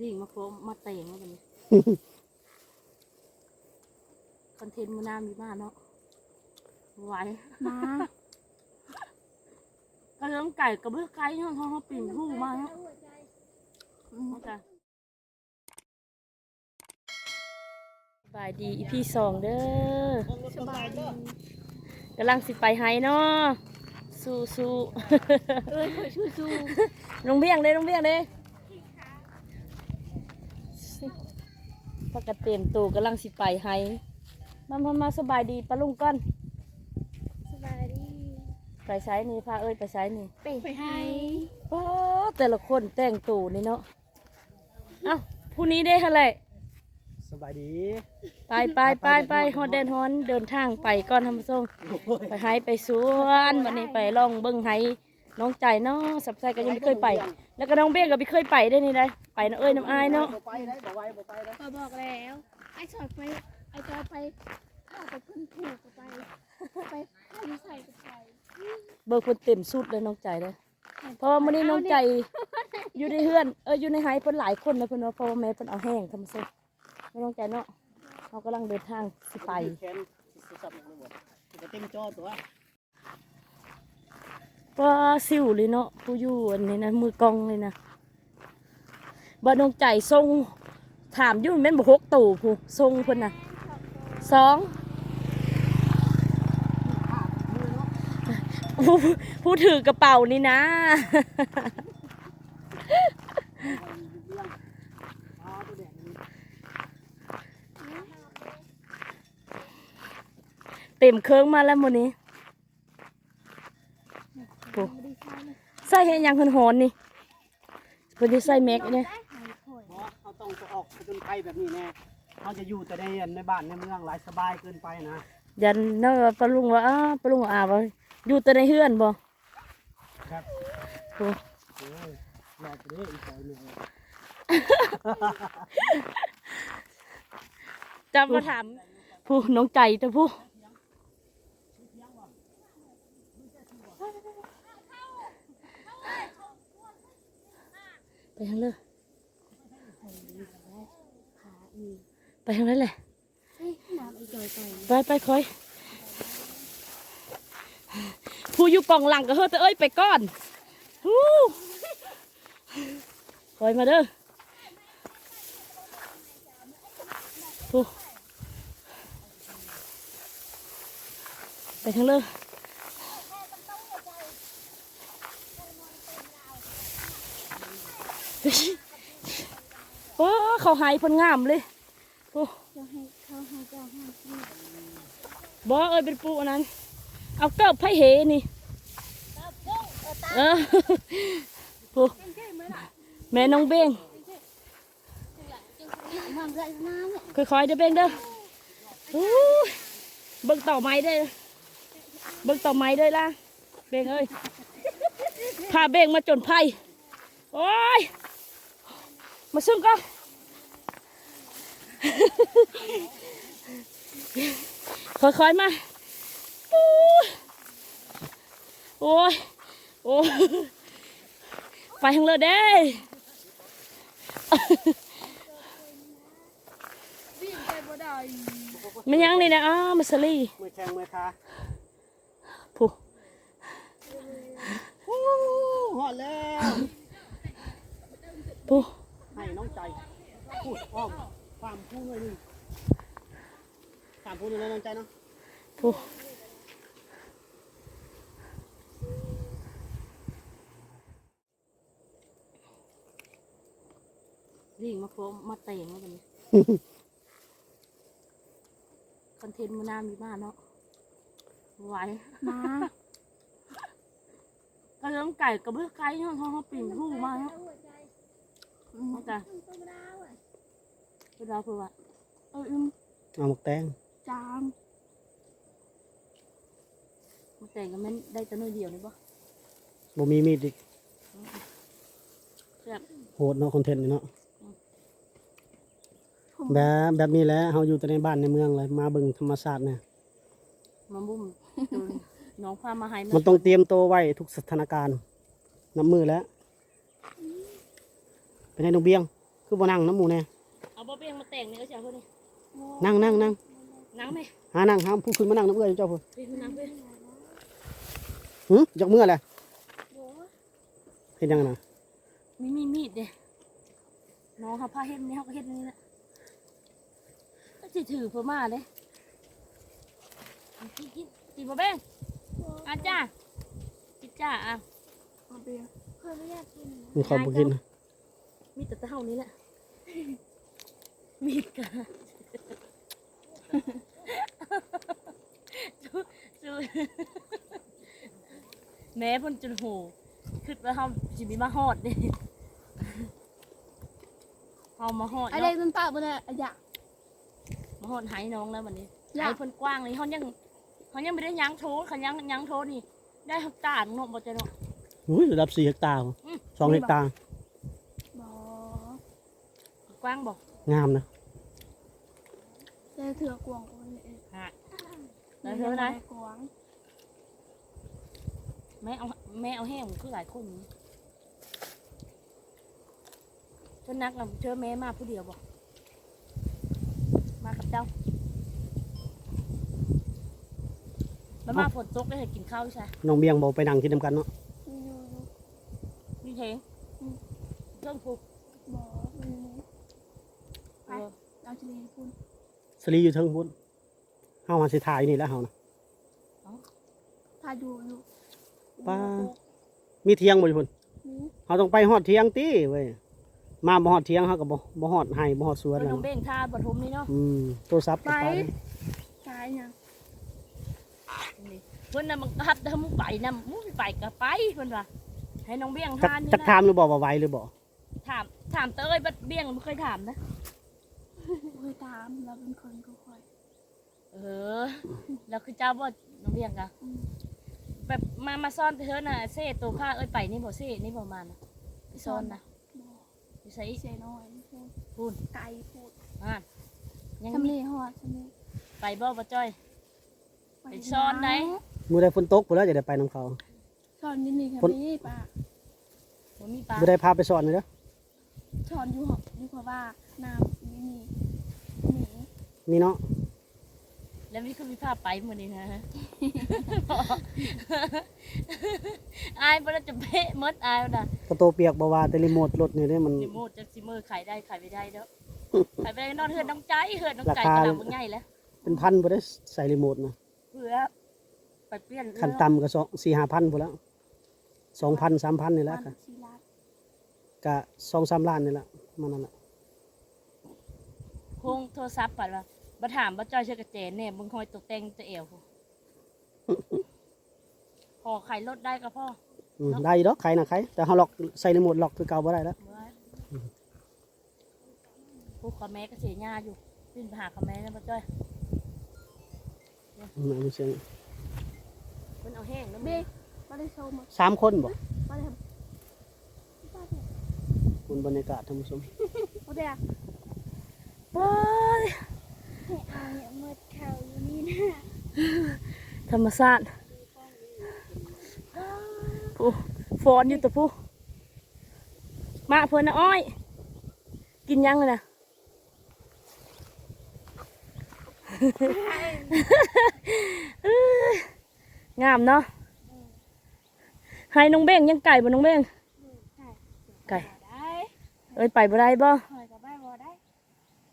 ลิงมาโฟมมาเตะมาแบบนี้คอนเทนต์มันน่ามีมากเนาะไหวมาก็เริ่มไก่กับเบื้อไก่เนาะเขาเขาปิ่นหูมากเนาะอืมจ้ะสบายดีอีพี่สองเด้อสบายดีกำลังสิไปไฮเนาะสู้สู้เอ้ยสู้สู้ลงเบี้ยงเลยลงเบี้ยงเลย ปกติเต็มตัวกำลังสิไปไฮมามามาสบายดีปะลุงก้อน สบายดี ไปไซนี่พาเอ้ยไปไซนี่ไปไปให้โอ้แต่ละคนแต่งตัวนี่เนาะเอ้าผู้นี้ได้เท่าไหร่สบายดี ไปไปไปไปฮอดเดนฮอนเดินทางไปก่อนทำส่งไปไฮไปสวนวันนี้ไปลองเบิ้งไฮ น้องใจเนาะสับไซก็ยังไม่เคยไป แล้วก็น้องเบ้ก็ไม่เคยไปได้นี่ได้ไปนะเอ้ยน้ำอายเนาะไปได้บ่ไหวบ่ไปได้ก็บอกแล้วไอ้สอดไปไอ้จอยไปข้าไปพึ่งถูกไปไปข้าไปใส่ไปใส่เบิกคนเต็มสุดเลยน้องใจเลยเพราะว่ามื้อนี้น้องใจอยู่ในเฮือนเอออยู่ในไฮเพิ่นหลายคนนะเพิ่นว่าเพราะว่าแม่เพิ่นเอาแห้งทำซุปไม่น้องใจเนาะเขากำลังเดินทางสิไปแขนสิสับเลยบ่จะเต็มจอตัว ว่าสิวเลยเนาะผู้อยู่อันนี้นะมือกองเลยนะบ่น้องใจทรงถามอยู่แม่นบ่หกตู่ผู้ทรงเพิ่นน่ะสองผู้ผู้ถือกระเป๋านี่นะอ๋อตัวแดงนี่เต็มเครื่องมาแล้วมื้อนี้โอ้ใส่เฮ็ดหยังเพิ่นหอนนี่เพิ่นสิใส่แม็กเนี่ยบ่เขาต้องจะออกผจญภัยแบบนี้แน่เขาจะอยู่แต่ในในบ้านในเมืองหลายสบายเกินไปนะยันเนาะปะลุงว่าอ้าปะลุงว่าอาว่าอยู่แต่ในเฮือนบ่ครับโอ้โอ้ยรอไปเด้ออีกหน่อยหนึงจำมาถามผู้น้องใจแต่ผู้ ไปทางเลยไปทางนั้นแหละเฮ้ยน้ำไอ้จอยไปไปไปคอย ผู้อยู่กล่องหลังก็เฮ้อแต่เอ้ยไปก่อนฮู้คอยมาเด้อผู้ไปทางเลยโอ้ เขาหายพนงามเลยผู้จะให้เขาให้เจ้าให้ที่บอเอ้ยเป็นปูอันนั้น เอาเกิบไผ่เหนี่เออปูแม่น้องเบงค่อยๆเด้อเบงเด้ออู้ยเบิ่งต่อไม้เด้เบิ่งต่อไม้เด้ล่ะเบงเอ้ยพาเบงมาจนไผ่โอ้ยมาซึ่งก็ ค่อยๆมาโอ้ยโอ้ย โอ้ยไปทางเลยเด้วิ่งไปบ่ได้มันยังนี่นะอ้าวมาสลีมือแข้งมือขาผู้โอ้หอดแล้วผู้ให้น้องใจพูดอ้อม ความพูดหน่อยหนึงความพูดหน่อยนะน้องใจเนาะผู้ลิงมาโฟมมาเตะมาแบบนี้คอนเทนต์มันน่ามีมากเนาะไหวมาก็เริ่มไก่กับเบื้อไก่เนาะเขาเขาปิ่นหูมากเนาะอืมจ้ะเวลาเพื่อว่าเอออืมเอาหมกแตงจามมันแต่งกันมันได้แต่น้อยเดียวนี่ปะบ่มีมีดอีกแบบโหดเนาะคอนเทนต์นี่เนาะแบบแบบนี้แหละเฮาอยู่แต่ในบ้านในเมืองเลยมาเบิ่งธรรมชาติเนี่ยมาบุ้มจนน้องพามาให้มันต้องเตรียมตัวไว้ทุกสถานการณ์น้ำมือแล้วเป็นไงน้องเบียง คือบ่นั่งน้ำหมูแน่เี้ยงมาแต่งนี่ก็จะเอาเพิ่นนี่นั่งนั่งนั่งนั่งไหมหานั่งหาผู้ขึ้นมานั่งน้ำเอื้อยเจ้าพุ่นเฮ้ยนั่งเพิ่นหึจักเมื่อแหละโอ้เห็นยังนะมีมีมีดเด้น้องเขาพาเฮ็ดนี่เขาก็เฮ็ดนี่แหละก็สิถือเพิ่นมาเด้กินกินกินบ่เบ้งอาจ้ากิจ้าอะเอาเบียเคยไม่อยากกินมีความบ่กินมีแต่เท่านี้แหละ มีดกะจูจูแม่เพ่นจนโหคิดว่าเฮาสิมีมาฮอดเด้เฮามาฮอดอะไรเนาะมันปากบ่ได้อะอยาก มาฮอดไหน้องแล้วบัดนี้อยากไหเพิ่นกว้างนี่เฮายังเฮายังไม่ได้ยั้งโทคันยั้งยั้งโทนี่ ได้ฮักตาดเนาะบ่จะเนาะ อุ้ยระดับ4เฮกตาร์อืมสองเฮกตาร์บ่กว้างบ่งามนะ แต่เถื่อกวางคนเองฮะแล้วเธอนะกวางแม่เอาแม่เอาแห้งคือหลายคนอยู่เธอนักนำเธอแม่มาผู้เดียวบอกมากับเจ้าแล้วมาฝนตกได้ให้กินข้าวใช่น้องเบียงบอกไปนั่งกินน้ำกันเนาะมีอยู่อยู่นี่เทงเครื่องผูกบ่มีอยู่เออเราจะเรียนคุณ สลีอยู่เทิงพุ่นเฮามาสิถ่ายนี่แหล้วเฮานะพาอยู่อยู่ป้ามีเที่ยงบ่อยู่พุ่นนี่เฮาต้องไปฮอดเที่ยงติเว้ยมาบ่ฮอดเที่ยงเฮาก็บ่บ่ฮอดให้บ่ฮอดสวนเพื่อนแล้วน้องเบ้งท่าปฐมนี่เนาะอืมโทรศัพท์ก็ไปตายยังนี่เพื่อนน่ะมันฮัดทำมึงไปนะมึงไปก็ไปเพื่อนว่าให้น้องเบี้ยงจักทานนี่จักนะถามหรือบ่ว่าไหวหรือบ่ถามถามเต้ยบัดเบี้ยงไม่เคยถามนะเคยตามเราเป็นคนก็คอยเออ แล้วคือเจ้าบ่น้องเบี้ยงกะอืมแบบมามาซ่อนเธอน่ะเซ่ตัวผ้าเอ้ยไปนี่บ่เซ่นี่บ่มานะไปซ่อนนะบ่อยู่ใส่เสียน้อยพูดพูนไกลพูดอ่านยังทำมีเลหอดทำเลไปบ่บ่จ้อย ไปซ่อนไหนมื้อใดฝนตกพุ่นแล้วจะได้ไปนํเขาสอนอยินนี่ค่ะคนพี่ป้าบ่มีปลาบ่ได้พาไปสอนเลยเด้อสอนอยู่หออยู่เพราะว่าน้ำนี่นี่หนี มีเนาะแล้วมีคือมีภาพไปมื้อนี้นะอายบ่ได้จะเป๊ะหมดอายบ่น่ะกระโตเปียกบ่ว่าแต่รีโมทรถนี่เด้มันรีโมทจักสิมือขายได้ขายไม่ได้เด้อขายไปได้นอนเฮือนน้องใจเฮือนน้องใจราคากระดาษบ่ใหญ่แล้วเป็นพันบ่ได้ใส่รีโมทนะเพื่อไปเปลี่ยนขั้นต่ำก็สองสี่ห้าพันพุ่นแล้วสองพันสามพันนี่แหละวันค่ะชีลาดกะสองสามล้านนี่แหละมันนั่นแหละ พงโทรศัพท์ปัดว่าบ่ถามบ่จ้อยเชื่อกระเจนเนี่ยมึงคอยตกแต่งแตะเอวพูพอขายรถได้ก็พ่ออืมได้อยู่ดอกใครนะใครแต่เขาล็อกใส่รีโมทล็อกคือเก่าบ่ได้แล้วผู้ขอแม่ก็เสียหญ้าอยู่ขึ้นไปหาขอแม่นะบ่จ้อยอืมเอาเสียงเพิ่นเอาแห้งแล้วเบแม่ไม่ได้โชว์มาสามคนบ่ไม่ได้ทำไม่ได้คุณบรรยากาศท่านผู้ชมไม่ได้โอ้ยให้เอาเนี่ยมืดเข่าอยู่นี่นะธรรมชาติผู้ฟอนอยู่แตัวผู้มาเพิ่นนะอ้อย กินยังเลยนะเอ้ยงามเนาะให้น้องเบ้งยังไก่บ่น้องเบ้งไก่ได้เอ้ยไปบ่ได้บ่ คอยกับแม่บอได้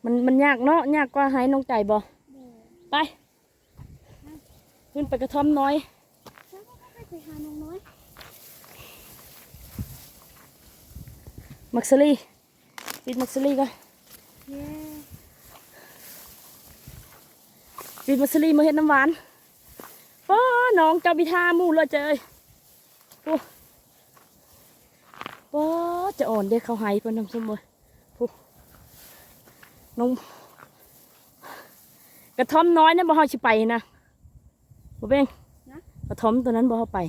มันมันยากเนาะยากกว่าให้น้องไก่บ่เบอร์ไป ขึ้นไปกระท่อมน้อยให้ไปหาน้องน้อยมักซลี่ปิดมักซลี่ก่อนเย้ปิดมักซลี่มาเฮ็ดน้ำหวานป้าน้องเจ้าบิทาหมู่เลยเจ้ยโอ้ป้าจะอ่อนเด็กเขาใหายเพิ่นทำสมบูรณ์ผู้ น้องกระท่อมน้อยนั่นบ่เฮาสิไปนะบ่เบ้งกระท่อมตัวนั้นบ่เฮาไป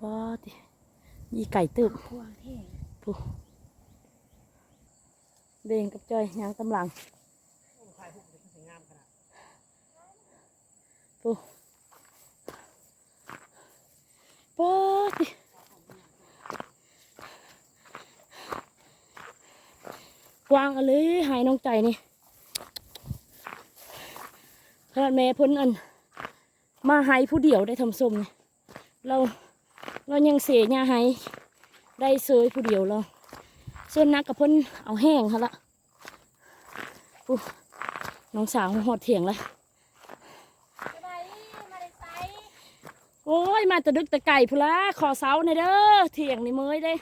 ป้าติยีไก่ตึบพวงเท่เบ่งกับจ้อยยางตำหลังปูปอ กวางอะเลยหายน้องใจนี่ขนาดแม่พ้นอัน มาหายผู้เดียวได้ทำส้มนี่เราเรายังเสียหญ้าหายได้เซยผู้เดียวเราส่วนนักกับพิ่นเอาแห้งเขาละอู้น้องสาวหอดเถียงเลยโอ้ย มาตะดึกตะไก่พุละขอเสาในเด้อเถียงในี่เมยเด้โดย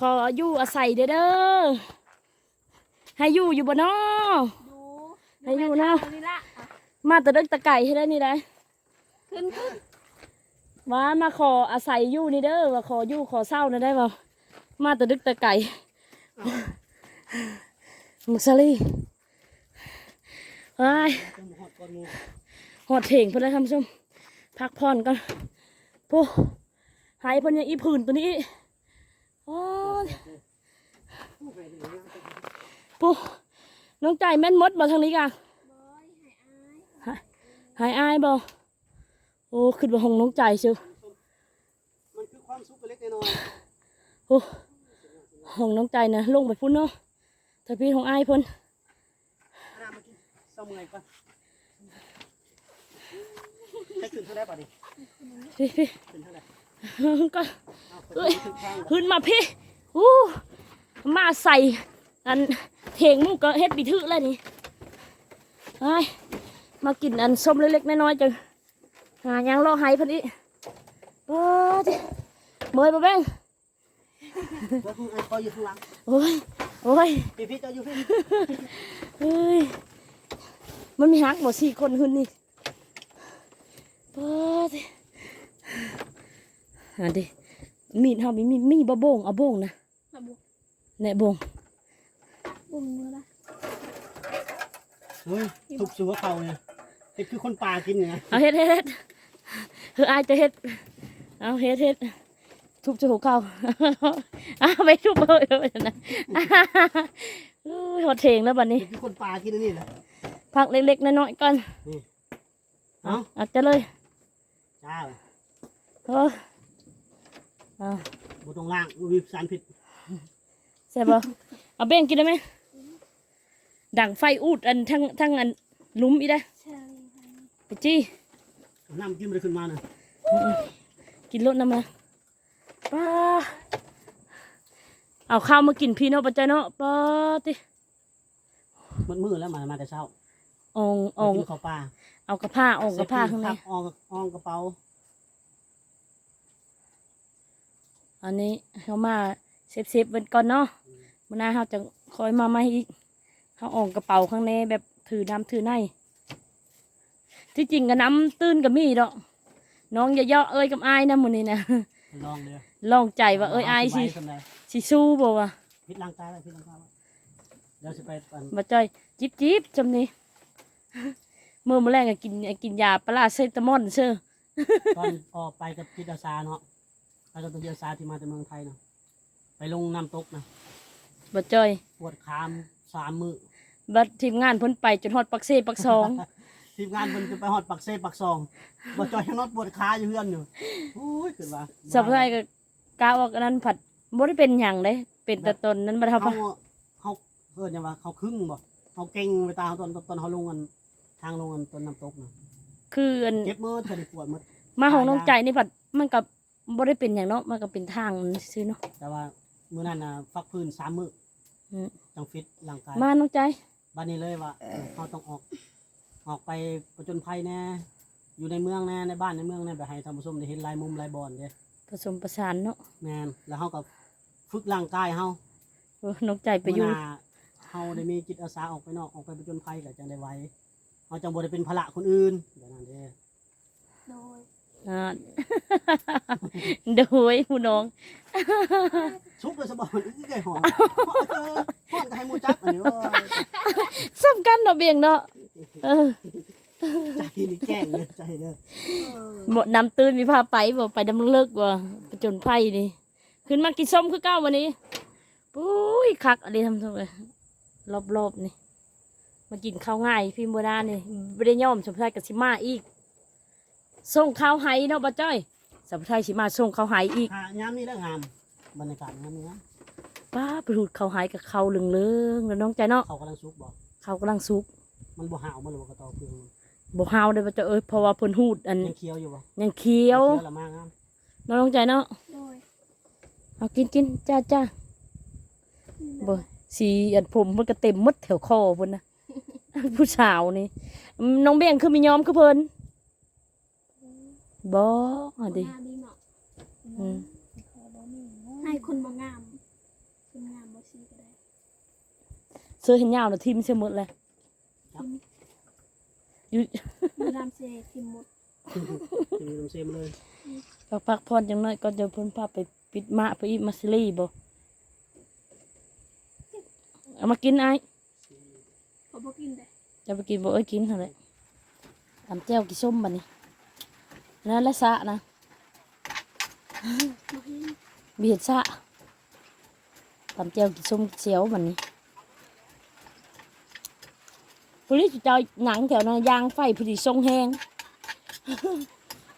ขออยู่อาศัยเด้อเด้อให้อยู่อยู่บ่นอดูให้อยู่นะเนี่ละอะมาแตะดึกแตะไก่ให้ได้นี่ได้ขึ้นขึ้นว่ามาขออาศัยอยู่นี่เด้อว่าขออยู่ขอเศร้านี่ได้บ่มาแตะดึกแตะไก่มุกซาลีไอ้ยจะมาหอดก่อนหมูหอดเถียงเพิ่นแล้วทำส้มพักผ่อนก่อนผู้หายเพิ่นยังอีผื่นตัวนี้อีกโอ้ย ปูน้องใจแม่นมดบ่ทางนี้กะบอยหายอายหายอายบ่โอ้ขึ้นบ่ห้องน้องใจเชียวมันคือความสุขเล็กๆน้อยโอ้ห้องน้องใจนะลงไปพุ่นเนาะถ้าพี่ของอายเพิ่นๆอาน้ำมากินเศร้าเมื่อยก่อนให้ขึ้นเท่าไหร่ป่ะดิพี่พี่ขึ้นเท่าไหร่ก็เอาไปถึงทางขึ้นมาพี่ อู้มาใส่อันเถงมุกก็เฮ็ดบิทึแล้วนี่ไอ้ยมากินอันส้มเล็กๆน้อยๆจังหายังรอหายเพิ่นอีโอ้ยเมยบ่แบ่งแล้วคุณไอ้คอยอยู่ข้างหลังโอ้ยโอ้ยพี่พี่จะอยู่พี่เฮ้ยมันมีฮักหมดสี่คนขึ้นนี่เปิดอันดิมีดเฮามีมีมีบะโบงเอาโบงนะมาบุก แหน่โบงบุ้มเนื้อละเฮ้ยทุบสัวเขาเนี่ยเห็ดคือคนป่ากินเนี่ยนะเอาเฮ็ดเฮ็ดเฮ็ดเฮ้ยอายจะเฮ็ด เอาเฮ็ดเฮ็ดทุบจะหัวเข่าอ้าวไปทุบเลยไปนะอุ้ยหดเถงแล้วบัดนี้ เห็ดคือคนป่ากินอันนี่นะ พักเล็กๆน้อยๆก่อนเอ้าอาจจะเลยจ้าเออเอาบตรงล่างบ่มีสารพิษใช่ปะเอาเบ้งกินได้ไหมดังไฟอูดอันทั้งทั้งอันหลุมอีได้เชิญไปจี้เอาน้ำจิ้มเลยขึ้นมาน่ะกินรถน้ำมาป้าเอาข้าวมากินพี่เนาะปัจจัยเนาะป้าติมันมืดแล้วมามาแต่เช้าอองอองมากินข้าวปลาเอากระผ้าอองกระผ้าข้างในอองอองกระเป๋า อันนี้เขามาเซฟเซฟๆไว้ก่อนเนาะ มันน่าเขาจะคอยมาใหม่อีกเขาอองกระเป๋าข้างในแบบถือน้ำถือในที่จริงก็น้ำตื้นกับมีดอกน้องอย่าเยาะเอ้ยกับอายนะมื้อนี้นะลองเลยลองใจว่าเอ้ยอายสิเสบายสิสู้บ่วะพิษล้างตาแล้วพิษล้างตาแล้วเดี๋ยวสิไปปั่นมาจ้อยจิบจิบจำนี้เมื่อมื้อแรกก็กินกินยาปลาร้าเซตามอนเชื่อตอนออกไปกับพิษอาสาเนาะไปกับตัวพิษอาสาที่มาจากเมืองไทยเนาะไปลงน้ำตกนะ มาจ้อย ปวดขามสามมือบัดทีมงานเพ้นไปจนฮอดปักเซปักซอง ทีมงานมันจะไปหอดปักเซ่ปักซองบ่จอยยังนอดปวดขาอยู่เพื่อนอยู่โอ้ยขึ้นว่าสับไทยก็กาวอกอันนั้นผัดบ่ได้เป็นหยังเด้เป็นแต่ตนนั้นบ่เขาเท่าปะเขาเอิ้นหยังว่าเขาครึ่งบ่เขาเก่งไปตามเขาตอนตอนเขาลงกันทางลงกันต้นน้ำตกนะคืออันเจ็บมือเธอได้ปวดมือมาของน้องใจนี่ผัดมันก็บ่ได้เป็นหยังเนาะมันก็เป็นทางซื่อเนาะแต่ว่า มื้อนั้นน่ะฟักพื้นสามมื้ออืมจังฟิตร่างกายมาน้องใจ บัดนี้เลยว่าเออเขาต้องออก ออกไปประจนภัยแน่อยู่ในเมืองแน่ในบ้านในเมืองแน่แบบให้ท่านผู้ชมได้เห็นหลายมุมหลายบอนเด้ผสมประสานเนาะแม่นแล้วเฮาก็ฝึกร่างกายเฮาเออน้องใจไปอยู่มื้หน้าเฮาได้มีจิตอาสาออกไปนอกออกไปประจนภัยก็จังได้ไว้เฮาจังบ่ได้เป็นภาระคนอื่นแบบนั้นเด้ โดย อ่าโดยผู้น้อง ชุบเลยสบอนอีกไก่หอมเออฮ้อนก็ให้หมูจับอันนี้ว่าสำคัญเนาะเบียงเนาะเออใจนี่แกล้งเลยใจเด้อหมดน้ำตื้นมีพาไปบ่ไปดำเลิกบ่ไปจนไผ่นี่ขึ้นมากินส้มคือเก้าวันนี้ปุ้ยคักอะไรทำทำเลยรอบๆนี่มากินข้าวง่ายพี่โบราณนี่ไม่ได้ย่อมสมชายกับสิมาอีก ส่งข้าวไห้เนาะป้าจ้อยสมชายสิมาส่งข้าวไห้อีกหายามนี่แล้วงามบรรยากาศงามนี่นะป้าไปหูดเขาหายกับเขาเหลืองๆแล้วน้องใจเนาะเขากำลังซุกบ่เขากำลังสุก มันบ่หาวมันหรือว่ากระตอเพื่องบ่ฮาวได้บ่เจ้าเอ้ยเพราะว่าเพิ่นหูดอันยังเคี้ยวอยู่บ่ยังเคี้ยวเคี้ยวละมากงามน้องน้องใจเนาะโดยเอากินกินจ้าจ้าบ่สีอันผมมันก็เต็มหมดแถวคอเพิ่นนะผู้สาวนี่อืมน้องเบี้ยงคือมียอมคือเพิ่น บ่อะดิงามดีเนาะอืมให้คนบ่งามคนงามบ่ซีก็ได้เสื้อเห็นยาวน่ะทิ่มเสียหมดเลยอยู่บ่งามเซทิมหมดกินน้ำเซมเลยพักพักพรจังน้อยก็จะเพิ่นพาไปปิดมะไปอีมัสลีบ่เอามากินไอ้ายเขาบ่กินได้จะไปกินบ่เอ้ยกินเท่าไหร่ตำแจ่วกี่ส้มบัดนี้ นั่นละสะนะบ่เห็นเบียดสะตำแจ่วกี่ส้มกี่เสียวบัดนี้พลิสเจ้าหนังแถวนั้นยางไฟพอดีทรงแห้ง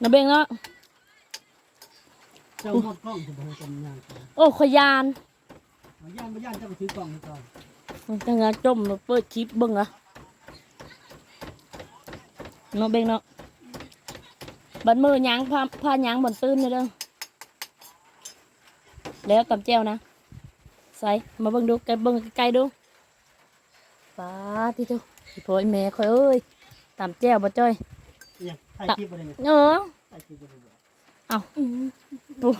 นะเบงเนาะเจ้าหมดกล้องจะบ่ให้จำย่างก่อนโอ้ขยานเอาย่างบ่ย่างเจ้าก็ถือกล้องให้ก่อนจังงาจมเปิดคลิปเบิ่งอะเนาะเบงเนาะ บัดมือหยางพาพาหยางบ่อนตื้นเลยเด้อแล้วตำแจ่วนะใส่มาเบิ่งดูไกลเบิ่งไกลๆดูป้าที่ทุพี่พ่อไอ้แม่คอยเอ้ยตำแจ่วบ่จ้อยเนี่ยถ่ายคลิปบ่ได้เนี่ยเออถ่ายคลิปบ่ได้บ่เอาปุ๊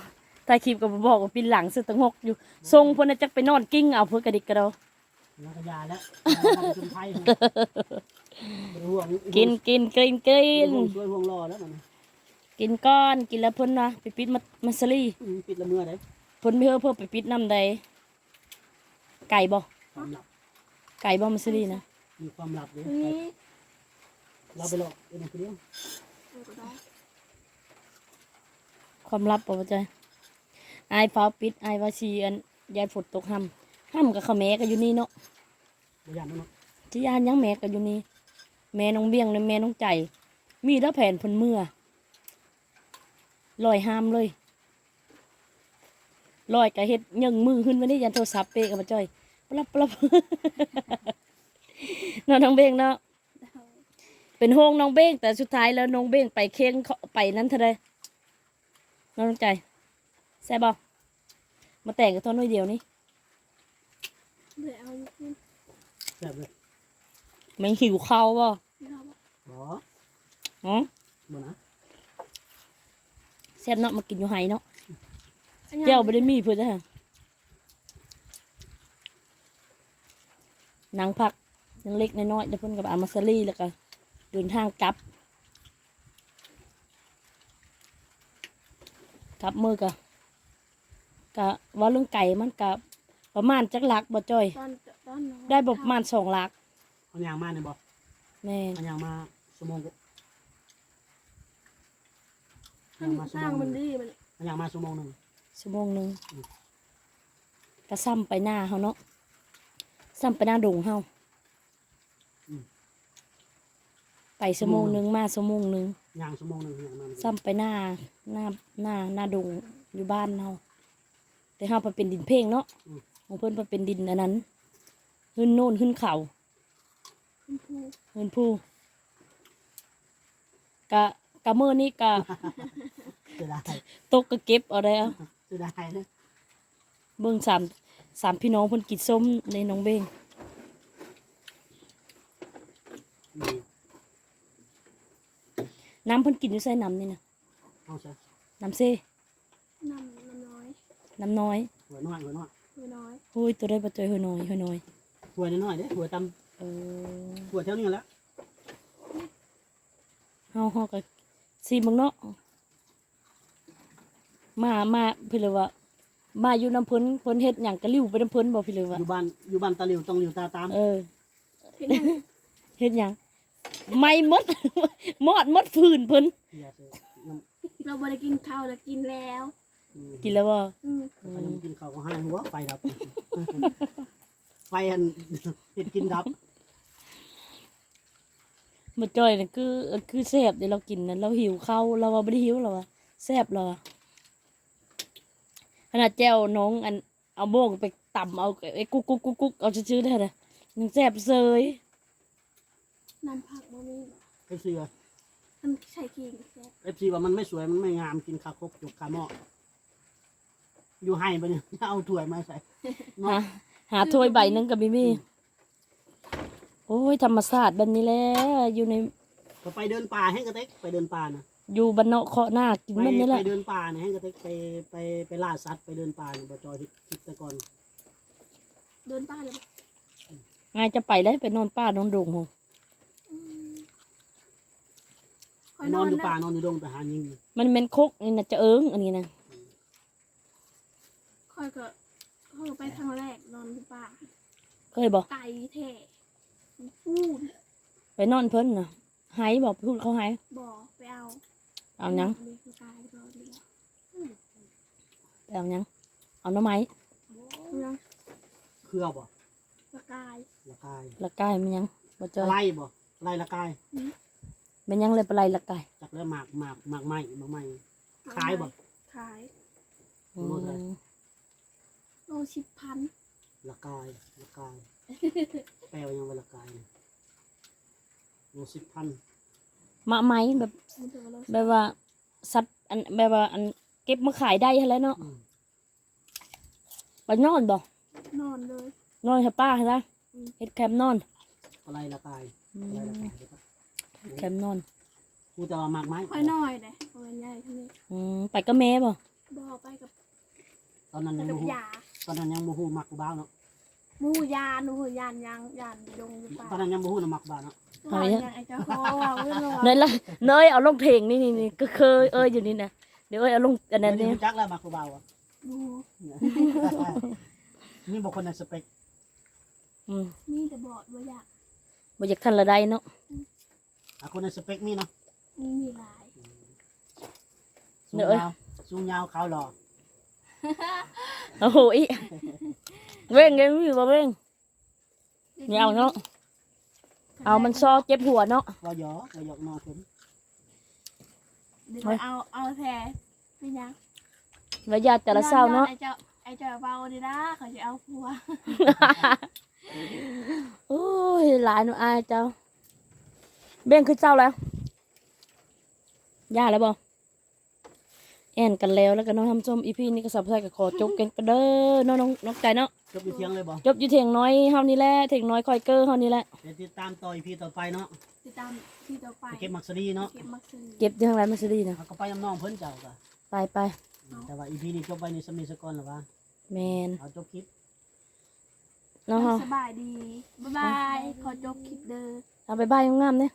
ถ่ายคลิปก็บ่บอกว่าปีนหลังสุดตั้งหกอยู่ ทรงเพิ่นน่ะจักไปนอนกิ้งเอาเพื่อกระดิกกระเดาแล้วก็ยาแล้วยาแล้วจนไทยนะบ่ห่วงกินกินกินกินห่วงช่วยห่วงรอแล้วมัน กินก้อนกินแล้วเพิ่นนะไปปิดมามาสลีอืมปิดละเมื่อได้เพิ่นเพื่อเพื่อไปปิดน้ำใดไก่บ่ความลับไก่บ่มาสลีนะมีความลับเลยนี่เราไปหลอกเอ็นคนเดียวเอาก็ได้ความลับบ่ว่าใจอายฟ้าวปิดอายว่าชีอันยายฝนตกห้ำห้ำกับเขาแม่ก็อยู่นี่เนาะบ่ย่านเนาะที่ยานยังแม่ก็อยู่นี่แม่น้องเบี้ยงและแม่น้องใจ มีแล้วแผ่นเพิ่นเมื่อ ลอยห้ามเลยลอยกะเฮ็ดยังมือขึ้นมานี่ยันโทรศัพท์เปะกับมาจ้อยปลับปลับเนาะน้องเบ้งเนาะเป็นห้องน้องเบ้งแต่สุดท้ายแล้วน้องเบ้งไปเค้งเขาไปนั้นเท่าไรน้องใจแซ่บบอกมาแต่งกับทอนน้อยเดียวนี่เดี๋ยวเอาอยู่กินแซ่บเลยแมันหิวข้าวบ่เอาบ่บ่อ๋อบ่นะแซ่บเนาะมากินอยู่ไห้เนาะเจ้าไม่ได้มีเพื่อนจ้ะนางพักยังเล็กน้อยๆเดี๋ยวเพิ่นกับอามาซารีแล้วก็เดินทางกลับกลับมือกะกะว่าเรื่องไก่มันกะประมาณจักหลักบ่จ้อย ตอนตอนน้องได้บ่ประมาณสองหลัก เอายางมาเนี่ยบ่แม่น เอายางมาชั่วโมงก ถ้าอยู่สร้างมันดีมันเอายางมาชั่วโมงหนึงชั่วโมงหนึ่งก็ซ้ำไปหน้าเฮาเนาะซ้ำไปหน้าดงเฮาไปชั่วโมงหนึ่งมาชั่วโมงหนึ่งยางชั่วโมงหนึงยางมาซ้ำไปหน้าหน้าหน้าหน้าดงอยู่บ้านเฮาแต่เฮาไปเป็นดินเพลงเนาะของเพิ่นไปเป็นดินอันนั้นขึ้นโน่นขึ้นเขาคุณครูขึ้นผู้กะ กะมื้อนี้กะเสียดายตกกะเก็บเอาได้เอาเสียดายนะเบิ่งสามสามพี่น้องเพิ่นกินส้มในน้องเบ้งอืมน้ำเพิ่นกินอยู่ใส่น้ำนี่นะเอาซะน้ำเซ่นำมันน้อยน้ำน้อยหัวน้อยหัวน้อยมือน้อยโอ้ยตัวได้ปลาจอยเฮยน้อยเฮยน้อยหัวน้อยๆเด้หัวตำเออหัวเท่านี้แหล้วเฮาเฮาก็ ซีมึงเนาะมามาพี่เลยว่า มาอยู่น้ำเพิ่นเพิ่นเฮ็ดหยังกะลิ้วไปน้ำเพิ่นบ่พี่เลยว่าอยู่บ้านอยู่บ้านตาหลิวต้องหลิวตาตามเออเห็นยังเฮ็ดหยังไม่หมดมอดหมดฟืนเพิ่นอย่าเสียน้ำเราบ่ได้กินข้าวแล้ว กินแล้วอืมกินแล้วบ่อืมไปยังกินข้าวก็ให้หัวไฟดับไฟอันเห็ดกินดับ มาจอยน่ะคือคือแซ่บเดี๋ยวเรากินน่ะเราหิวข้าวเราว่าบ่ได้หิวหรอวะแซ่บหรอวะขนาดแจ่วน้องอันเอาโบกไปต่ำเอาไอ้กุ๊กกุ๊กกุ๊กกุ๊กเอาชื่อๆได้เลยยังแซ่บเซยน้ำผักบ่มีบ่เอฟซีว่ามันใส่กิ่งแซ่บเอฟซีว่ามันไม่สวยมันไม่งามกินคาคกจุกคาหม้ออยู่ให้ปะเนี่ยเอาถ้วยมาใส่หาหาถ้วยใบหนึงกับบิมี่ โอ้ยธรรมศาสตร์แบบนี้แหละอยู่ในก็ไปเดินป่าให้กระเต็กไปเดินป่านะอยู่บ้านเนาะเคาะหน้ากินไปแบบนี้แหไปละเดินป่าเนี่ยให้กระเต็กไปไปไปล่าสัตว์ไปเดินป่าเนี่ยบจอยคิดแต่ก่อนเดินป้าเลยบ่ง่ายจะไปเลยไปนอนป้านอนโดงหงอืมคนอนอยู่ะป่านอนอยู่ดงแต่หายิงมันเป็นคกนี่นะจะเอิงอันนี้นะคอยก็คอยก็ไปทางแรกนอนอยู่ป่าเคยบอกไก่แท้มัน พูดไปนอนเพิ่นนะหายบอกพูดเขาหายบ่ไปเอาเอาหยังนนี้คือตายก็ดีแล้วไปเอาหยังเอาหน้ำไม้ยังเครือบ่สกายละกายละกายมันหยังบ่เจอไล่บ่ไล่ละกายมันหยังเลยปลายละกายจักแล้วหมากหมากหมากไม้หมากไม้ขายบ่ขายอืมโลชิบพันละกายละกาย แปลว่ายังว่าละกายเนี่ยโลสิบพันมะไม้แบบมันถือว่าโลแบบว่าสัตว์อันแบบว่าอันเก็บมาขายได้หั่นแหล้วเนาะอืมไปนอนบ่ นอนเลย นอนกับป้าใช่ไหมอืม เฮ็ดแคมป์นอน อะไรละกายอือะไรละมกายเดี๋ยวก่อนแคมป์นอน กูจะเอาหมากไม้ค่อยน้อยเลยเอาใหญ่ๆเท่านี้อืมไปก็แม่บ่บ่ไปกับตอนนั้นไปยังกัโมบโหยาตอนนั้นยังโมโหหมักกูบ้าวเนาะ หมูยานหมูยานยางยานดงอยู่ป่าตอนนั้นยังโมโหนะหมักบ้าวเนาะเอาอย่างไอ้เจ้าโคว่าเรื่องเนยละเนยเอาลงเพลงนี่นี่นี่ก็เคยเอ้ยอยู่นี่นะเดี๋ยวเอ้ยเอาลงอันนั้นเดี๋นี่ยวรู้จักแล้วหมักกูบ้าวอะดูนี่บอกคนในสเปคอืมมีแต่บอดว่าอยากบ่อยากทันละได้เนาะอะคนในสเปคมีเนาะมีมีหลายสูงยาวสูงยาวขาวหล่อโอ้โหอี เว้งยังมีบ่เว้งไม่เอาเนาะเอามันซอเจ็บหัวเนาะว่าหยอว่าหยอกนอคนเดี๋ยวเอาเอาแท้ไม่ยังระยะแต่ละเศร้าเนาะไอ้เจ้าไอ้เจ้าเบาดีนะเขาจะเอาผัวโอ้ยหลายหนูอายเจ้าเบ้งคือเจ้าแล้วย่าแล้วบ่ แอนกันแล้วแล้วก็น้องทำส้มอีพีนี่ก็สับใส่กับขอจบกันก็เด้อน้องน้องน้องใจเนาะจบอยู่เที่ยงเลยบ่จบอยู่เถียงน้อยเฮานี่แหละเถียงน้อยคอยเกอร์เฮานี่แหละเดี๋ยวติดตามต่ออีพีต่อไปเนาะติดตามที่ต่อไปไปเก็บหมักสดีเนาะเก็บมักซื้อเก็บอยู่ทางไรมันสิดีนะเขาก็ไปน้ำน้องเพิ่นเจ้าก็ไปไปแต่ว่าอีพีนี้จบไปในสมีสกอนหรอวะแมนเอาจบคลิปเนาะเฮาสบายดีบ๊ายบายขอจบคลิปเด้อเอาไปบ้านงามๆเนี่ย